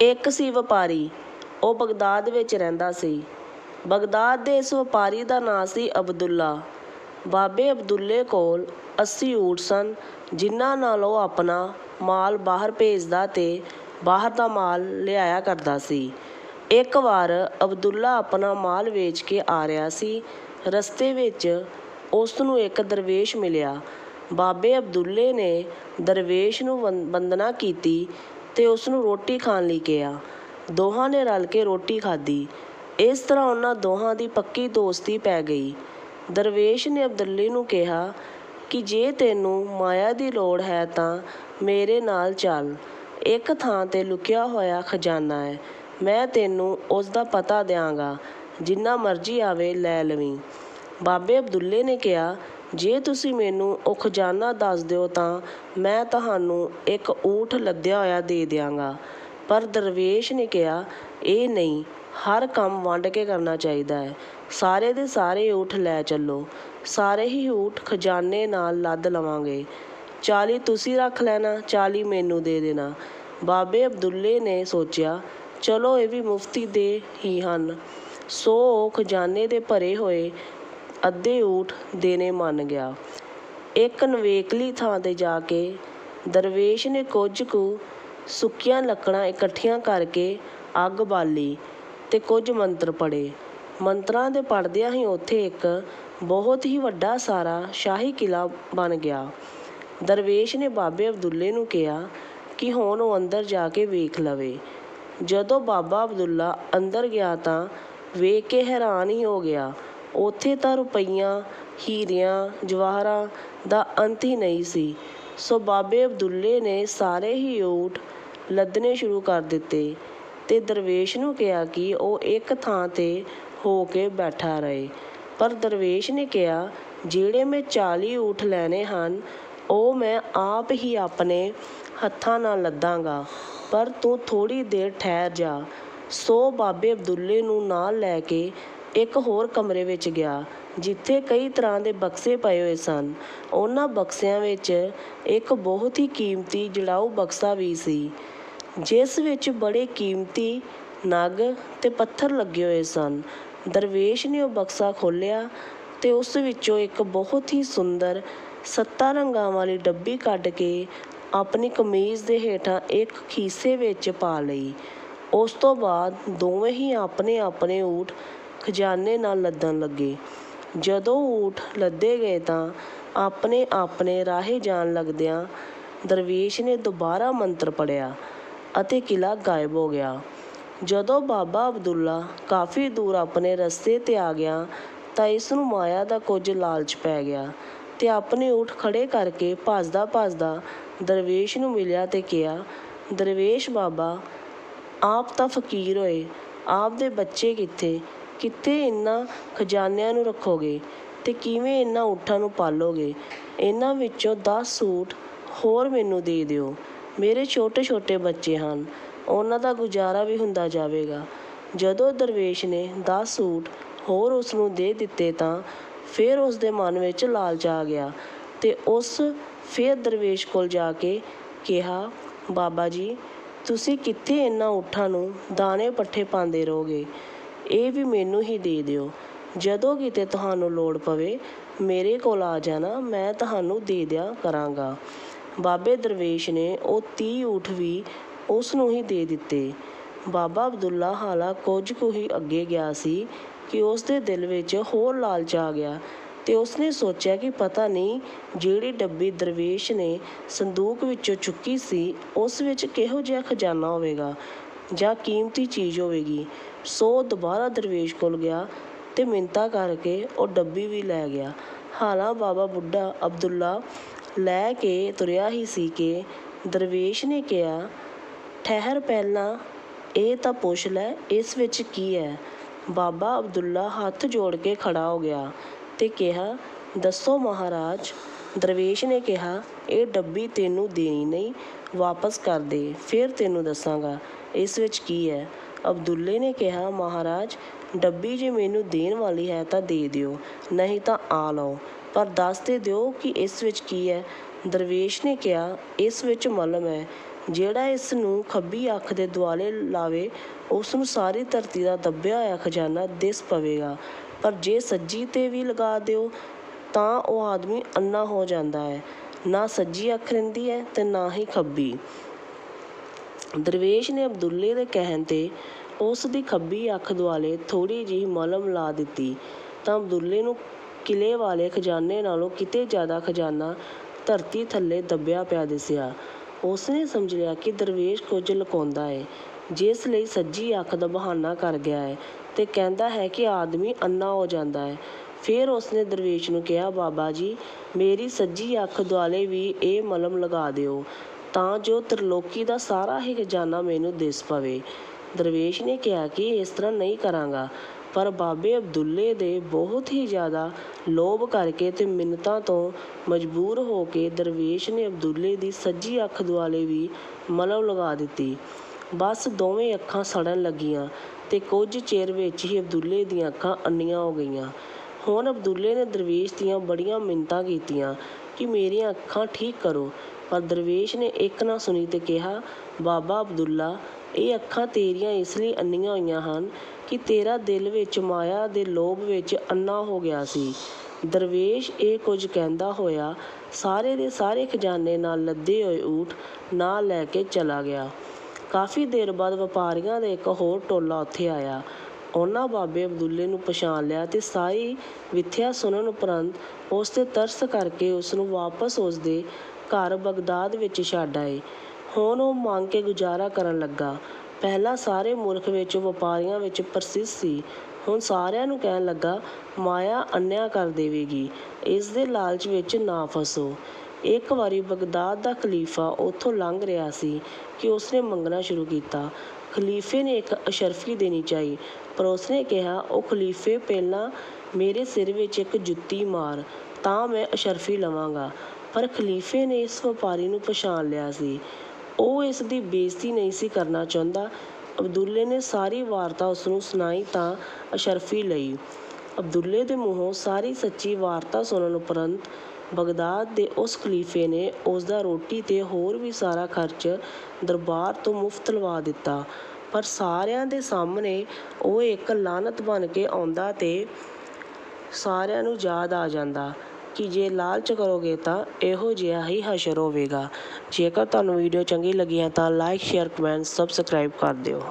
ਇੱਕ ਸੀ ਵਪਾਰੀ, ਉਹ ਬਗਦਾਦ ਵਿੱਚ ਰਹਿੰਦਾ ਸੀ। ਬਗਦਾਦ ਦੇ ਇਸ ਵਪਾਰੀ ਦਾ ਨਾਂ ਸੀ ਅਬਦੁੱਲਾ। ਬਾਬੇ ਅਬਦੁੱਲੇ ਕੋਲ 80 ਊਠ ਸਨ, ਜਿਨ੍ਹਾਂ ਨਾਲ ਉਹ ਆਪਣਾ ਮਾਲ ਬਾਹਰ ਭੇਜਦਾ ਤੇ ਬਾਹਰ ਦਾ ਮਾਲ ਲਿਆਇਆ ਕਰਦਾ ਸੀ। ਇੱਕ ਵਾਰ ਅਬਦੁੱਲਾ ਆਪਣਾ ਮਾਲ ਵੇਚ ਕੇ ਆ ਰਿਹਾ ਸੀ। ਰਸਤੇ ਵਿੱਚ ਉਸ ਨੂੰ ਇੱਕ ਦਰਵੇਸ਼ ਮਿਲਿਆ। ਬਾਬੇ ਅਬਦੁੱਲੇ ਨੇ ਦਰਵੇਸ਼ ਨੂੰ ਵੰ- ਵੰਦਨਾ ਕੀਤੀ ਅਤੇ ਉਸ ਨੂੰ ਰੋਟੀ ਖਾਣ ਲਈ ਕਿਹਾ। ਦੋਹਾਂ ਨੇ ਰਲ ਕੇ ਰੋਟੀ ਖਾਧੀ। ਇਸ ਤਰ੍ਹਾਂ ਉਹਨਾਂ ਦੋਹਾਂ ਦੀ ਪੱਕੀ ਦੋਸਤੀ ਪੈ ਗਈ। ਦਰਵੇਸ਼ ਨੇ ਅਬਦੁੱਲੇ ਨੂੰ ਕਿਹਾ ਕਿ ਜੇ ਤੈਨੂੰ ਮਾਇਆ ਦੀ ਲੋੜ ਹੈ ਤਾਂ ਮੇਰੇ ਨਾਲ ਚੱਲ। ਇੱਕ ਥਾਂ ਤੇ ਲੁਕਿਆ ਹੋਇਆ ਖਜ਼ਾਨਾ ਹੈ। ਮੈਂ ਤੈਨੂੰ ਉਸ ਦਾ ਪਤਾ ਦਿਆਂਗਾ। ਜਿੰਨਾ ਮਰਜ਼ੀ ਆਵੇ ਲੈ ਲਵੀਂ। ਬਾਬੇ ਅਬਦੁੱਲੇ ਨੇ ਕਿਹਾ ਜੇ ਤੁਸੀਂ ਮੈਨੂੰ ਉਹ ਖਜ਼ਾਨਾ ਦੱਸ ਦਿਓ ਤਾਂ ਮੈਂ ਤੁਹਾਨੂੰ ਇੱਕ ਊਠ ਲੱਦਿਆ ਹੋਇਆ ਦੇ ਦਿਆਂਗਾ। ਪਰ ਦਰਵੇਸ਼ ਨੇ ਕਿਹਾ, ਇਹ ਨਹੀਂ, ਹਰ ਕੰਮ ਵੰਡ ਕੇ ਕਰਨਾ ਚਾਹੀਦਾ ਹੈ। ਸਾਰੇ ਦੇ ਸਾਰੇ ਊਠ ਲੈ ਚੱਲੋ। ਸਾਰੇ ਹੀ ਊਠ ਖਜ਼ਾਨੇ ਨਾਲ ਲੱਦ ਲਵਾਂਗੇ। 40 ਤੁਸੀਂ ਰੱਖ ਲੈਣਾ 40 ਮੈਨੂੰ ਦੇ ਦੇਣਾ। ਬਾਬੇ ਅਬਦੁੱਲੇ ਨੇ ਸੋਚਿਆ, ਚਲੋ ਇਹ ਵੀ ਮੁਫਤੀ ਦੇ ਹੀ ਹਨ। ਸੋ ਉਹ ਖਜ਼ਾਨੇ ਦੇ ਭਰੇ ਹੋਏ ਅੱਧੇ ਊਠ ਦੇਣੇ ਮੰਨ ਗਿਆ। ਇੱਕ ਨਿਵੇਕਲੀ ਥਾਂ ਤੇ ਜਾ ਕੇ ਦਰਵੇਸ਼ ਨੇ ਕੁਝ ਕੁ ਸੁੱਕੀਆਂ ਲੱਕੜਾਂ ਇਕੱਠੀਆਂ ਕਰਕੇ ਅੱਗ ਬਾਲੀ ਤੇ ਕੁਝ ਮੰਤਰ ਪੜ੍ਹੇ। ਮੰਤਰਾਂ ਦੇ ਪੜ੍ਹਦਿਆਂ ਹੀ ਉੱਥੇ ਇੱਕ ਬਹੁਤ ਹੀ ਵੱਡਾ ਸਾਰਾ ਸ਼ਾਹੀ ਕਿਲ੍ਹਾ ਬਣ ਗਿਆ। ਦਰਵੇਸ਼ ਨੇ ਬਾਬੇ ਅਬਦੁੱਲੇ ਨੂੰ ਕਿਹਾ ਕਿ ਹੁਣ ਉਹ ਅੰਦਰ ਜਾ ਕੇ ਵੇਖ ਲਵੇ। ਜਦੋਂ ਬਾਬਾ ਅਬਦੁੱਲਾ ਅੰਦਰ ਗਿਆ ਤਾਂ ਵੇਖ ਕੇ ਹੈਰਾਨ ਹੀ ਹੋ ਗਿਆ ਉੱਥੇ ਤਾਂ ਰੁਪਈਆਂ, ਹੀਰਿਆਂ, ਜਵਾਹਰਾਂ ਦਾ ਅੰਤ ਹੀ ਨਹੀਂ ਸੀ। ਸੋ ਬਾਬੇ ਅਬਦੁੱਲੇ ਨੇ ਸਾਰੇ ਹੀ ਊਠ ਲੱਦਣੇ ਸ਼ੁਰੂ ਕਰ ਦਿੱਤੇ ਤੇ ਦਰਵੇਸ਼ ਨੂੰ ਕਿਹਾ ਕਿ ਉਹ ਇੱਕ ਥਾਂ ਤੇ ਹੋ ਕੇ ਬੈਠਾ ਰਹੇ। ਪਰ ਦਰਵੇਸ਼ ਨੇ ਕਿਹਾ, ਜਿਹੜੇ ਮੈਂ 40 ਊਠ ਲੈਣੇ ਹਨ, ਉਹ ਮੈਂ ਆਪ ਹੀ ਆਪਣੇ ਹੱਥਾਂ ਨਾਲ ਲੱਦਾਂਗਾ। ਪਰ ਤੂੰ ਥੋੜੀ ਦੇਰ ਠਹਿਰ ਜਾ। ਸੋ ਬਾਬੇ ਅਬਦੁੱਲੇ ਨੂੰ ਨਾਲ ਲੈ ਕੇ ਇੱਕ ਹੋਰ ਕਮਰੇ ਵਿੱਚ ਗਿਆ, ਜਿੱਥੇ ਕਈ ਤਰ੍ਹਾਂ ਦੇ ਬਕਸੇ ਪਏ ਹੋਏ ਸਨ। ਉਹਨਾਂ ਬਕਸਿਆਂ ਵਿੱਚ ਇੱਕ ਬਹੁਤ ਹੀ ਕੀਮਤੀ ਜੜਾਊ ਬਕਸਾ ਵੀ ਸੀ, ਜਿਸ ਵਿੱਚ ਬੜੇ ਕੀਮਤੀ ਨਗ ਤੇ ਪੱਥਰ ਲੱਗੇ ਹੋਏ ਸਨ। ਦਰਵੇਸ਼ ਨੇ ਉਹ ਬਕਸਾ ਖੋਲ੍ਹਿਆ ਤੇ ਉਸ ਵਿੱਚੋਂ ਇੱਕ ਬਹੁਤ ਹੀ ਸੁੰਦਰ ਸੱਤਾ ਰੰਗਾਂ ਵਾਲੀ ਡੱਬੀ ਕੱਢ ਕੇ ਆਪਣੀ ਕਮੀਜ਼ ਦੇ ਹੇਠਾਂ ਇੱਕ ਖੀਸੇ ਵਿੱਚ ਪਾ ਲਈ। ਉਸ ਤੋਂ ਬਾਅਦ ਦੋਵੇਂ ਹੀ ਆਪਣੇ ਆਪਣੇ ਊਠ ਖਜ਼ਾਨੇ ਨਾਲ ਲੱਦਣ ਲੱਗੇ। ਜਦੋਂ ਊਠ ਲੱਦੇ ਗਏ ਤਾਂ ਆਪਣੇ ਆਪਣੇ ਰਾਹੇ ਜਾਣ ਲੱਗਦਿਆਂ ਦਰਵੇਸ਼ ਨੇ ਦੁਬਾਰਾ ਮੰਤਰ ਪੜ੍ਹਿਆ ਅਤੇ ਕਿਲ੍ਹਾ ਗਾਇਬ ਹੋ ਗਿਆ। ਜਦੋਂ ਬਾਬਾ ਅਬਦੁੱਲਾ ਕਾਫੀ ਦੂਰ ਆਪਣੇ ਰਸਤੇ ਤੇ ਆ ਗਿਆ ਤਾਂ ਇਸ ਨੂੰ ਮਾਇਆ ਦਾ ਕੁਝ ਲਾਲਚ ਪੈ ਗਿਆ ਤੇ ਆਪਣੇ ਊਠ ਖੜੇ ਕਰਕੇ ਭੱਜਦਾ ਭੱਜਦਾ ਦਰਵੇਸ਼ ਨੂੰ ਮਿਲਿਆ ਤੇ ਕਿਹਾ, ਦਰਵੇਸ਼ ਬਾਬਾ, ਆਪ ਤਾਂ ਫਕੀਰ ਹੋਏ, ਆਪ ਦੇ ਬੱਚੇ ਕਿੱਥੇ? ਕਿੱਥੇ ਇਹਨਾਂ ਖਜ਼ਾਨਿਆਂ ਨੂੰ ਰੱਖੋਗੇ ਅਤੇ ਕਿਵੇਂ ਇਹਨਾਂ ਊਠਾਂ ਨੂੰ ਪਾਲੋਗੇ? ਇਹਨਾਂ ਵਿੱਚੋਂ ਦਸ ਸੂਟ ਹੋਰ ਮੈਨੂੰ ਦੇ ਦਿਓ। ਮੇਰੇ ਛੋਟੇ ਛੋਟੇ ਬੱਚੇ ਹਨ। ਉਹਨਾਂ ਦਾ ਗੁਜ਼ਾਰਾ ਵੀ ਹੁੰਦਾ ਜਾਵੇਗਾ। ਜਦੋਂ ਦਰਵੇਸ਼ ਨੇ ਦਸ ਸੂਟ ਹੋਰ ਉਸ ਨੂੰ ਦੇ ਦਿੱਤੇ ਤਾਂ ਫਿਰ ਉਸ ਦੇ ਮਨ ਵਿੱਚ ਲਾਲਚ ਆ ਗਿਆ ਅਤੇ ਉਸ ਫਿਰ ਦਰਵੇਸ਼ ਕੋਲ ਜਾ ਕੇ ਕਿਹਾ, ਬਾਬਾ ਜੀ, ਤੁਸੀਂ ਕਿੱਥੇ ਇਹਨਾਂ ਊਠਾਂ ਨੂੰ ਦਾਣੇ ਪੱਠੇ ਪਾਉਂਦੇ ਰਹੋਗੇ? ਇਹ ਵੀ ਮੈਨੂੰ ਹੀ ਦੇ ਦਿਓ। ਜਦੋਂ ਕਿਤੇ ਤੁਹਾਨੂੰ ਲੋੜ ਪਵੇ, ਮੇਰੇ ਕੋਲ ਆ ਜਾਣਾ, ਮੈਂ ਤੁਹਾਨੂੰ ਦੇ ਦਿਆ ਕਰਾਂਗਾ। ਬਾਬੇ ਦਰਵੇਸ਼ ਨੇ ਉਹ 30 ਊਠ ਵੀ ਉਸ ਨੂੰ ਹੀ ਦੇ ਦਿੱਤੇ। ਬਾਬਾ ਅਬਦੁੱਲਾ ਹਾਲਾ ਕੁਝ ਕੁ ਹੀ ਅੱਗੇ ਗਿਆ ਸੀ ਕਿ ਉਸ ਦੇ ਦਿਲ ਵਿੱਚ ਹੋਰ ਲਾਲਚ ਆ ਗਿਆ ਤੇ ਉਸਨੇ ਸੋਚਿਆ ਕਿ ਪਤਾ ਨਹੀਂ ਜਿਹੜੀ ਡੱਬੀ ਦਰਵੇਸ਼ ਨੇ ਸੰਦੂਕ ਵਿੱਚੋਂ ਚੁੱਕੀ ਸੀ, ਉਸ ਵਿੱਚ ਕਿਹੋ ਜਿਹਾ ਖਜ਼ਾਨਾ ਹੋਵੇਗਾ। ਜਾਂ ਕੀਮਤੀ ਚੀਜ਼ ਹੋਵੇਗੀ। ਸੋ ਦੁਬਾਰਾ ਦਰਵੇਸ਼ ਕੋਲ ਗਿਆ ਅਤੇ ਮਿੰਤਾ ਕਰਕੇ ਉਹ ਡੱਬੀ ਵੀ ਲੈ ਗਿਆ। ਹਾਲਾਂ ਬਾਬਾ ਬੁੱਢਾ ਅਬਦੁੱਲਾ ਲੈ ਕੇ ਤੁਰਿਆ ਹੀ ਸੀ ਕਿ ਦਰਵੇਸ਼ ਨੇ ਕਿਹਾ, ਠਹਿਰ ਪਹਿਲਾਂ, ਇਹ ਤਾਂ ਪੁੱਛ ਲੈ, ਇਸ ਵਿੱਚ ਕੀ ਹੈ? ਬਾਬਾ ਅਬਦੁੱਲਾ ਹੱਥ ਜੋੜ ਕੇ ਖੜਾ ਹੋ ਗਿਆ ਅਤੇ ਕਿਹਾ ਦੱਸੋ ਮਹਾਰਾਜ, ਦਰਵੇਸ਼ ਨੇ ਕਿਹਾ, ਇਹ ਡੱਬੀ ਤੈਨੂੰ ਦੇਣੀ ਨਹੀਂ, ਵਾਪਸ ਕਰ ਦੇ, ਫਿਰ ਤੈਨੂੰ ਦੱਸਾਂਗਾ, ਇਸ ਵਿੱਚ ਕੀ ਹੈ? ਅਬਦੁੱਲੇ ਨੇ ਕਿਹਾ, ਮਹਾਰਾਜ, ਡੱਬੀ ਜੇ ਮੈਨੂੰ ਦੇਣ ਵਾਲੀ ਹੈ ਤਾਂ ਦੇ ਦਿਓ, ਨਹੀਂ ਤਾਂ ਆ ਲਓ, ਪਰ ਦੱਸ ਤੇ ਦਿਓ ਕਿ ਇਸ ਵਿੱਚ ਕੀ ਹੈ? ਦਰਵੇਸ਼ ਨੇ ਕਿਹਾ, ਇਸ ਵਿੱਚ ਮਲਮ ਹੈ, ਜਿਹੜਾ ਇਸ ਨੂੰ ਖੱਬੀ ਅੱਖ ਦੇ ਦੁਆਲੇ ਲਾਵੇ ਉਸ ਨੂੰ ਸਾਰੀ ਧਰਤੀ ਦਾ ਦੱਬਿਆ ਹੋਇਆ ਖਜ਼ਾਨਾ ਦਿਸ ਪਵੇਗਾ, ਪਰ ਜੇ ਸੱਜੀ ਤੇ ਵੀ ਲਗਾ ਦਿਓ ਤਾਂ ਉਹ ਆਦਮੀ ਅੰਨਾ ਹੋ ਜਾਂਦਾ ਹੈ। ਨਾ ਸੱਜੀ ਅੱਖ ਰਹਿੰਦੀ ਹੈ ਤੇ ਨਾ ਹੀ ਖੱਬੀ। ਦਰਵੇਸ਼ ਨੇ ਅਬਦੁੱਲੇ ਦੇ ਕਹਿਣ ਤੇ ਉਸ ਦੀ ਖੱਬੀ ਅੱਖ ਦੁਆਲੇ ਥੋੜੀ ਜਿਹੀ ਮਲਮ ਲਾ ਦਿੱਤੀ। ਤਾਂ ਅਬਦੁੱਲੇ ਨੂੰ ਕਿਲੇ ਵਾਲੇ ਖਜ਼ਾਨੇ ਨਾਲੋਂ ਕਿਤੇ ਜ਼ਿਆਦਾ ਖਜ਼ਾਨਾ ਧਰਤੀ ਥੱਲੇ ਦੱਬਿਆ ਪਿਆ ਦਿਸਿਆ। ਉਸਨੇ ਸਮਝ ਲਿਆ ਕਿ ਦਰਵੇਸ਼ ਕੁਝ ਲੁਕਾਉਂਦਾ ਹੈ, ਜਿਸ ਲਈ ਸੱਜੀ ਅੱਖ ਦਾ ਬਹਾਨਾ ਕਰ ਗਿਆ ਹੈ ਤੇ ਕਹਿੰਦਾ ਹੈ ਕਿ ਆਦਮੀ ਅੰਨਾ ਹੋ ਜਾਂਦਾ ਹੈ। ਫਿਰ ਉਸਨੇ ਦਰਵੇਸ਼ ਨੂੰ ਕਿਹਾ, ਬਾਬਾ ਜੀ, ਮੇਰੀ ਸੱਜੀ ਅੱਖ ਦੁਆਲੇ ਵੀ ਇਹ ਮਲਮ ਲਗਾ ਦਿਓ, ਤਾਂ ਜੋ ਤ੍ਰਿਲੋਕੀ ਦਾ ਸਾਰਾ ਹੀ ਖਜ਼ਾਨਾ ਮੈਨੂੰ ਦਿਸ ਪਵੇ। ਦਰਵੇਸ਼ ਨੇ ਕਿਹਾ ਕਿ ਇਸ ਤਰ੍ਹਾਂ ਨਹੀਂ ਕਰਾਂਗਾ, ਪਰ ਬਾਬੇ ਅਬਦੁੱਲੇ ਦੇ ਬਹੁਤ ਹੀ ਜ਼ਿਆਦਾ ਲੋਭ ਕਰਕੇ ਤੇ ਮਿੰਨਤਾਂ ਤੋਂ ਮਜਬੂਰ ਹੋ ਕੇ ਦਰਵੇਸ਼ ਨੇ ਅਬਦੁੱਲੇ ਦੀ ਸੱਜੀ ਅੱਖ ਦੁਆਲੇ ਵੀ ਮਲਮ ਲਗਾ ਦਿੱਤੀ। ਬਸ ਦੋਵੇਂ ਅੱਖਾਂ ਸੜਨ ਲੱਗੀਆਂ ਤੇ ਕੁਝ ਚਿਰ ਵਿੱਚ ਹੀ ਅਬਦੁੱਲੇ ਦੀਆਂ ਅੱਖਾਂ ਅੰਨੀਆਂ ਹੋ ਗਈਆਂ। ਹੁਣ ਅਬਦੁੱਲੇ ਨੇ ਦਰਵੇਸ਼ ਦੀਆਂ ਬੜੀਆਂ ਮਿੰਨਤਾਂ ਕੀਤੀਆਂ ਕਿ ਮੇਰੀਆਂ ਅੱਖਾਂ ਠੀਕ ਕਰੋ। ਪਰ ਦਰਵੇਸ਼ ਨੇ ਇੱਕ ਨਾ ਸੁਣੀ ਤੇ ਕਿਹਾ, ਬਾਬਾ ਅਬਦੁੱਲਾ, ਇਹ ਅੱਖਾਂ ਤੇਰੀਆਂ ਇਸ ਲਈ ਅੰਨੀਆਂ ਹੋਈਆਂ ਹਨ ਕਿ ਤੇਰਾ ਦਿਲ ਵਿੱਚ ਮਾਇਆ ਦੇ ਲੋਭ ਵਿੱਚ ਅੰਨਾ ਹੋ ਗਿਆ ਸੀ। ਦਰਵੇਸ਼ ਇਹ ਕੁਝ ਕਹਿੰਦਾ ਹੋਇਆ ਸਾਰੇ ਦੇ ਸਾਰੇ ਖਜ਼ਾਨੇ ਨਾਲ ਲੱਦੇ ਹੋਏ ਊਠ ਨਾਲ ਲੈ ਕੇ ਚਲਾ ਗਿਆ। ਕਾਫੀ ਦੇਰ ਬਾਅਦ ਵਪਾਰੀਆਂ ਦਾ ਇੱਕ ਹੋਰ ਟੋਲਾ ਉੱਥੇ ਆਇਆ। ਉਹਨਾਂ ਬਾਬੇ ਅਬਦੁੱਲੇ ਨੂੰ ਪਛਾਣ ਲਿਆ ਤੇ ਸਾਰੀ ਵਿਥਿਆ ਸੁਣਨ ਉਪਰੰਤ ਉਸ ਤੇ ਤਰਸ ਕਰਕੇ ਉਸ ਨੂੰ ਵਾਪਸ ਉਸ ਦੇ ਘਰ ਬਗਦਾਦ ਵਿੱਚ ਛੱਡ ਆਏ। ਹੁਣ ਉਹ ਮੰਗ ਕੇ ਗੁਜ਼ਾਰਾ ਕਰਨ ਲੱਗਾ। ਪਹਿਲਾਂ ਸਾਰੇ ਮੁਲਕ ਵਿੱਚ ਵਪਾਰੀਆਂ ਵਿੱਚ ਪ੍ਰਸਿੱਧ ਸੀ। ਹੁਣ ਸਾਰਿਆਂ ਨੂੰ ਕਹਿਣ ਲੱਗਾ, ਮਾਇਆ ਅੰਨਿਆ ਕਰ ਦੇਵੇਗੀ। ਇਸ ਦੇ ਲਾਲਚ ਵਿੱਚ ਨਾ ਫਸੋ। ਇੱਕ ਵਾਰੀ ਬਗਦਾਦ ਦਾ ਖਲੀਫਾ ਉੱਥੋਂ ਲੰਘ ਰਿਹਾ ਸੀ ਕਿ ਉਸਨੇ ਮੰਗਣਾ ਸ਼ੁਰੂ ਕੀਤਾ। ਖਲੀਫੇ ਨੇ ਇੱਕ ਅਸ਼ਰਫੀ ਦੇਣੀ ਚਾਹੀ, ਪਰ ਉਸਨੇ ਕਿਹਾ, ਉਹ ਖਲੀਫੇ ਪਹਿਲਾਂ ਮੇਰੇ ਸਿਰ ਵਿੱਚ ਇੱਕ ਜੁੱਤੀ ਮਾਰ, ਤਾਂ ਮੈਂ ਅਸ਼ਰਫੀ ਲਵਾਂਗਾ। ਪਰ ਖਲੀਫੇ ਨੇ ਇਸ ਵਪਾਰੀ ਨੂੰ ਪਛਾਣ ਲਿਆ ਸੀ। ਉਹ ਇਸ ਦੀ ਬੇਇੱਜ਼ਤੀ ਨਹੀਂ ਸੀ ਕਰਨਾ ਚਾਹੁੰਦਾ। ਅਬਦੁੱਲੇ ਨੇ ਸਾਰੀ ਵਾਰਤਾ ਉਸਨੂੰ ਸੁਣਾਈ ਤਾਂ ਅਸ਼ਰਫੀ ਲਈ। ਅਬਦੁੱਲੇ ਦੇ ਮੂੰਹੋਂ ਸਾਰੀ ਸੱਚੀ ਵਾਰਤਾ ਸੁਣਨ ਉਪਰੰਤ ਬਗਦਾਦ ਦੇ ਉਸ ਖਲੀਫੇ ਨੇ ਉਸਦਾ ਰੋਟੀ ਤੇ ਹੋਰ ਵੀ ਸਾਰਾ ਖਰਚ ਦਰਬਾਰ ਤੋਂ ਮੁਫਤ ਲਵਾ ਦਿੱਤਾ। ਪਰ ਸਾਰਿਆਂ ਦੇ ਸਾਹਮਣੇ ਉਹ ਇੱਕ ਲਾਨਤ ਬਣ ਕੇ ਆਉਂਦਾ ਤੇ ਸਾਰਿਆਂ ਨੂੰ ਯਾਦ ਆ ਜਾਂਦਾ ਕਿ ਜੇ ਲਾਲਚ ਕਰੋਗੇ ਤਾਂ ਇਹੋ ਜਿਹਾ ਹੀ ਹਸ਼ਰ ਹੋਵੇਗਾ। ਜੇਕਰ ਤੁਹਾਨੂੰ ਵੀਡੀਓ ਚੰਗੀ ਲੱਗੀ ਹੈ ਤਾਂ ਲਾਈਕ ਸ਼ੇਅਰ ਕਮੈਂਟ ਸਬਸਕ੍ਰਾਈਬ ਕਰ ਦਿਓ।